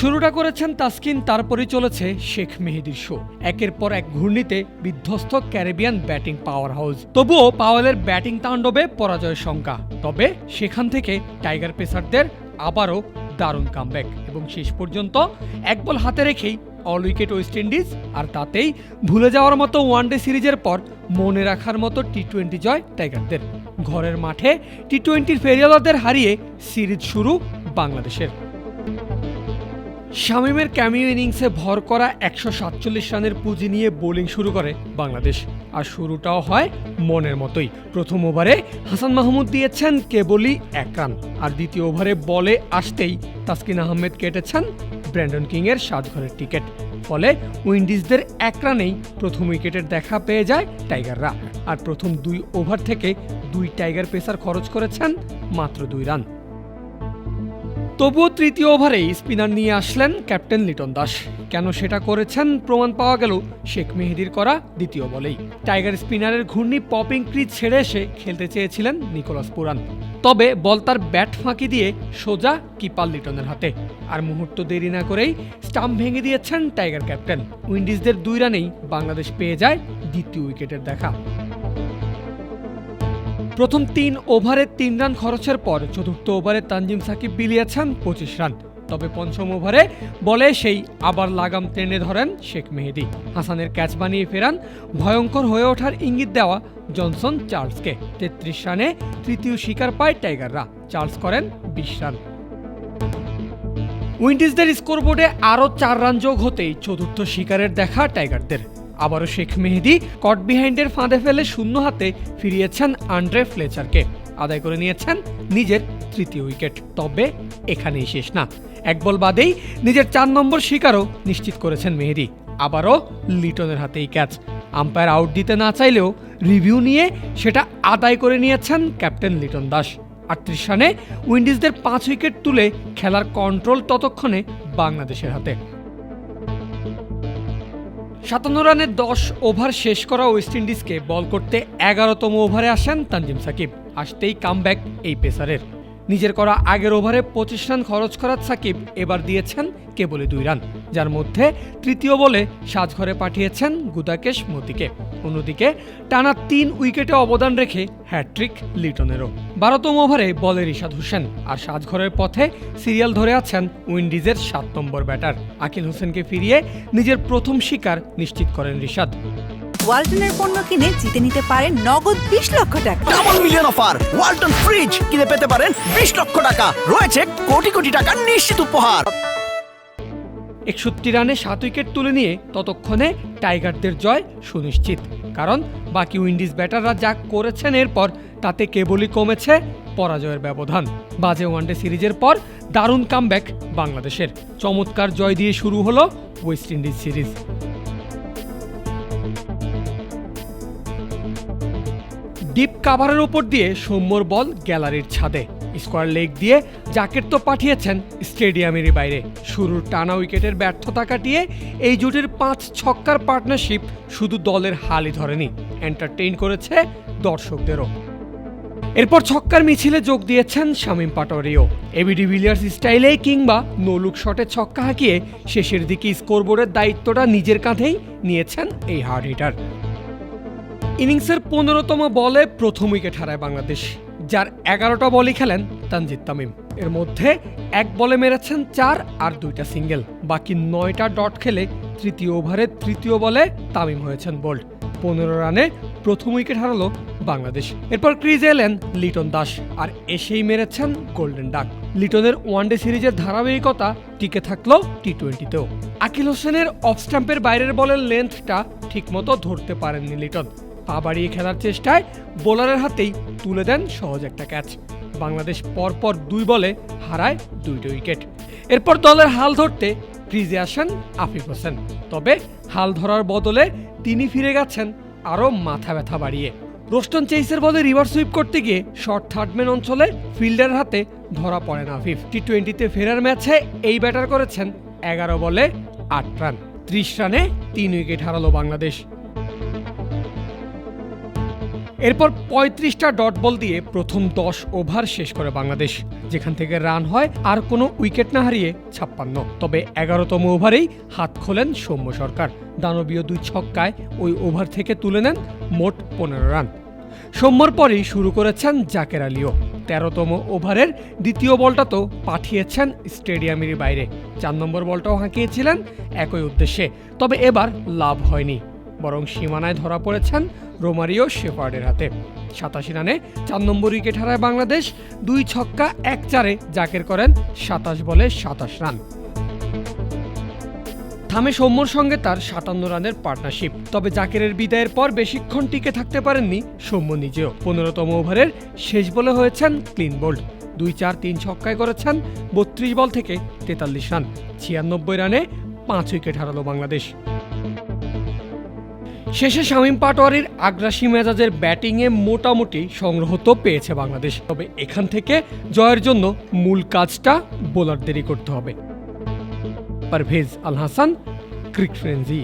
শুরুটা করেছেন তাসকিন, তারপরই চলেছে শেখ মেহেদির শো একের পর এক ঘূর্ণিতে বিধ্বস্ত ক্যারিবিয়ান ব্যাটিং পাওয়ার হাউস তবুও পাওয়েলের ব্যাটিং তাণ্ডবে পরাজয়ের শঙ্কা। তবে সেখান থেকে টাইগার পেসারদের আবারও দারুণ কামব্যাক এবং শেষ পর্যন্ত এক বল হাতে রেখেই অল উইকেট ওয়েস্ট ইন্ডিজ আর তাতেই ভুলে যাওয়ার মতো ওয়ানডে সিরিজের পর মনে রাখার মতো টি টোয়েন্টি জয় টাইগারদের ঘরের মাঠে টি টোয়েন্টির ফেরিওয়ালাদের হারিয়ে সিরিজ শুরু বাংলাদেশের। শামিমের ক্যামিও ইনিংসে ভর করা একশো সাতচল্লিশ রানের পুঁজি নিয়ে বোলিং শুরু করে বাংলাদেশ। আর শুরুটাও হয় মনের মতোই। প্রথম ওভারে হাসান মাহমুদ দিয়েছেন কেবলই এক রান। আর দ্বিতীয় ওভারে বলে আসতেই তাসকিন আহমেদ কেটেছেন ব্র্যান্ডন কিংয়ের সাজঘরের টিকিট। ফলে উইন্ডিজদের এক রানেই প্রথম উইকেটের দেখা পেয়ে যায় টাইগাররা। আর প্রথম দুই ওভার থেকে দুই টাইগার পেসার খরচ করেছেন মাত্র দুই রান। তবুও তৃতীয় ওভারেই স্পিনার নিয়ে আসলেন ক্যাপ্টেন লিটন দাস। কেন সেটা করেছেন প্রমাণ পাওয়া গেল শেখ মেহেদির করা দ্বিতীয় বলেই। টাইগার স্পিনারের ঘূর্ণি পপিং ক্রিজ ছেড়ে এসে খেলতে চেয়েছিলেন নিকোলাস পুরান। তবে বল তার ব্যাট ফাঁকি দিয়ে সোজা কিপার লিটনের হাতে। আর মুহূর্ত দেরি না করেই স্টাম্প ভেঙে দিয়েছেন টাইগার ক্যাপ্টেন। উইন্ডিজদের দুই রানেই বাংলাদেশ পেয়ে যায় দ্বিতীয় উইকেটের দেখা। প্রথম তিন ওভারে তিন রান খরচের পর চতুর্থ ওভারে তানজিম সাকিব বিলিয়েছেন পঁচিশ রান। তবে পঞ্চম ওভারে বলে সেই আবার লাগাম টেনে ধরেন শেখ মেহেদি। হাসানের ক্যাচ বানিয়ে ফেরান, ভয়ঙ্কর হয়ে ওঠার ইঙ্গিত দেওয়া জনসন চার্লসকে। তেত্রিশ রানে তৃতীয় শিকার পায় টাইগাররা, চার্লস করেন বিশ রান। উইন্ডিজদের স্কোরবোর্ডে আরও চার রান যোগ হতেই চতুর্থ শিকারের দেখা টাইগারদের। আবারও শেখ মেহেদি কট বিহাইন্ডের ফাঁদে ফেলে শূন্য হাতে ফিরিয়েছেন আন্ড্রে ফ্লেচারকে। আদায় করে নিয়েছেন নিজের তৃতীয় উইকেট। তবে এখানেই শেষ না। এক বল বাদেই নিজের চার নম্বর শিকারও নিশ্চিত করেছেন মেহেদি। আবারও লিটনের হাতেই ক্যাচ আম্পায়ার আউট দিতে না চাইলেও রিভিউ নিয়ে সেটা আদায় করে নিয়েছেন ক্যাপ্টেন লিটন দাস। আটত্রিশ রানে উইন্ডিজদের পাঁচ উইকেট তুলে খেলার কন্ট্রোল ততক্ষণে বাংলাদেশের হাতে। সাতান্ন রানের দশ ওভার শেষ করা ওয়েস্ট ইন্ডিজকে বল করতে এগারোতম ওভারে আসেন তানজিম সাকিব। আসতেই কামব্যাক এই পেসারের। নিজের করা আগের ওভারে পঁচিশ রান খরচ করা সাকিব এবার দিয়েছেন কেবলই দুই রান, যার মধ্যে তৃতীয় বলে সাজঘরে পাঠিয়েছেন গুদাকেশ মতিকে। অন্যদিকে টানা তিন উইকেটে অবদান রেখে হ্যাট্রিক লিটনেরও। বারোতম ওভারে বলে রিশাদ হোসেন, আর সাজঘরের পথে সিরিয়াল ধরে আছেন উইন্ডিজের সাত নম্বর ব্যাটার। আকিল হোসেনকে ফিরিয়ে নিজের প্রথম শিকার নিশ্চিত করেন রিশাদ। ওয়ালটনের পণ্য কিনে জিতে নিতে পারেন নগদ বিশ লক্ষ টাকা। Double million offer Walton fridge কিনে পেতে পারেন বিশ লক্ষ টাকা। রয়েছে কোটি কোটি টাকার নিশ্চিত উপহার। একষট্টি রানে সাত উইকেট তুলে নিয়ে ততক্ষণে টাইগারদের জয় সুনিশ্চিত। কারণ বাকি উইন্ডিজ ব্যাটাররা যা করেছেন এরপর তাতে কেবলই কমেছে পরাজয়ের ব্যবধান। বাজে ওয়ানডে সিরিজের পর দারুণ কামব্যাক বাংলাদেশের। চমৎকার জয় দিয়ে শুরু হলো ওয়েস্ট ইন্ডিজ সিরিজ। কাভারের উপর দিয়ে সৌম্যর বল গ্যালারির ছাদে। স্কোয়ার লেগ দিয়ে জাকেট তো পাঠিয়েছেন স্টেডিয়ামেরই বাইরে। শুরুর টানা উইকেটের ব্যর্থতা কাটিয়ে এই জুটির পাঁচ ছক্কার পার্টনারশিপ শুধু দলের হালই ধরেনি এন্টারটেইন করেছে দর্শকদেরও। এরপর ছক্কার মিছিলে যোগ দিয়েছেন শামীম পাটোয়ারিও। এবি ডিভিলিয়ার্স স্টাইলে কিংবা নোলুক শটে ছক্কা হাঁকিয়ে শেষের দিকে স্কোরবোর্ডের দায়িত্বটা নিজের কাঁধেই নিয়েছেন এই হার্ড হিটার। ইনিংসের পনেরোতম বলে প্রথম উইকেট হারায় বাংলাদেশ, যার এগারোটা বলই খেলেন তানজিদ তামিম। এর মধ্যে এক বলে মেরেছেন চার আর দুইটা সিঙ্গেল। বাকি নয়টা ডট খেলে তৃতীয় ওভারে তৃতীয় বলে তামিম হয়েছেন বোল্ড। পনেরো রানে প্রথম উইকেট হারালো বাংলাদেশ। এরপর ক্রিজে এলেন লিটন দাস আর এসেই মেরেছেন গোল্ডেন ডাক। লিটনের ওয়ানডে সিরিজের ধারাবাহিকতা টিকে থাকল টি টোয়েন্টিতেও আকিল হোসেনের অফ স্ট্যাম্পের বাইরের বলের লেন্থটা ঠিকমতো ধরতে পারেননি লিটন। পা বাড়িয়ে খেলার চেষ্টায় বোলারের হাতেই তুলে দেন সহজ একটা ক্যাচ। বাংলাদেশ পরপর দুই বলে হারায় দুইটা উইকেট। এরপর দলের হাল ধরতে ক্রিজে আসেন আফিফ হোসেন। তবে হাল ধরার বদলে তিনি ফিরে গেছেন আরও মাথা ব্যথা বাড়িয়ে। রোস্টন চেইসের বলে রিভার সুইপ করতে গিয়ে শর্ট থার্ডম্যান অঞ্চলে ফিল্ডারের হাতে ধরা পড়েন আফিফ। টি টোয়েন্টিতে ফেরার ম্যাচে এই ব্যাটার করেছেন এগারো বলে আট রান। ত্রিশ রানে তিন উইকেট হারালো বাংলাদেশ। এরপর পঁয়ত্রিশটা ডট বল দিয়ে প্রথম দশ ওভার শেষ করে বাংলাদেশ, যেখান থেকে রান হয় আর কোনো উইকেট না হারিয়ে ছাপ্পান্ন। তবে এগারোতম ওভারেই হাত খোলেন সৌম্য সরকার। দানবীয় দুই ছক্কায় ওই ওভার থেকে তুলে নেন মোট পনেরো রান। সোমবার পরেই শুরু করেছেন জাকের আলীও। তেরোতম ওভারের দ্বিতীয় বলটা তো পাঠিয়েছেন স্টেডিয়ামের বাইরে। চার নম্বর বলটাও হাঁকিয়েছিলেন একই উদ্দেশ্যে। তবে এবার লাভ হয়নি। বরং সীমানায় ধরা পড়েছেন রোমারিও শেফার্ডের হাতে। সাতাশি রানে চার নম্বর উইকেট হারায় বাংলাদেশ, দুই ছক্কা, এক চারে জাকের করেন সাতাশ বলে সাতাশ রান। থামে সৌম্যর সঙ্গে তার সাতান্ন রানের পার্টনারশিপ। তবে জাকেরের বিদায়ের পর বেশিক্ষণ টিকে থাকতে পারেননি সৌম্য নিজেও। পনেরোতম ওভারের শেষ বলে হয়েছেন ক্লিন বোল্ড। দুই চার, তিন ছক্কায় করেছেন বত্রিশ বল থেকে তেতাল্লিশ রান। ছিয়ানব্বই রানে পাঁচ উইকেট হারালো বাংলাদেশ। শেষে শামীম পাটোয়ারির আগ্রাসী মেজাজের ব্যাটিংয়ে মোটামুটি সংগ্রহ তো পেয়েছে বাংলাদেশ। তবে এখান থেকে জয়ের জন্য মূল কাজটা বোলারদেরই করতে হবে। পারভেজ আল হাসান, ক্রিক ফ্রেন্সি।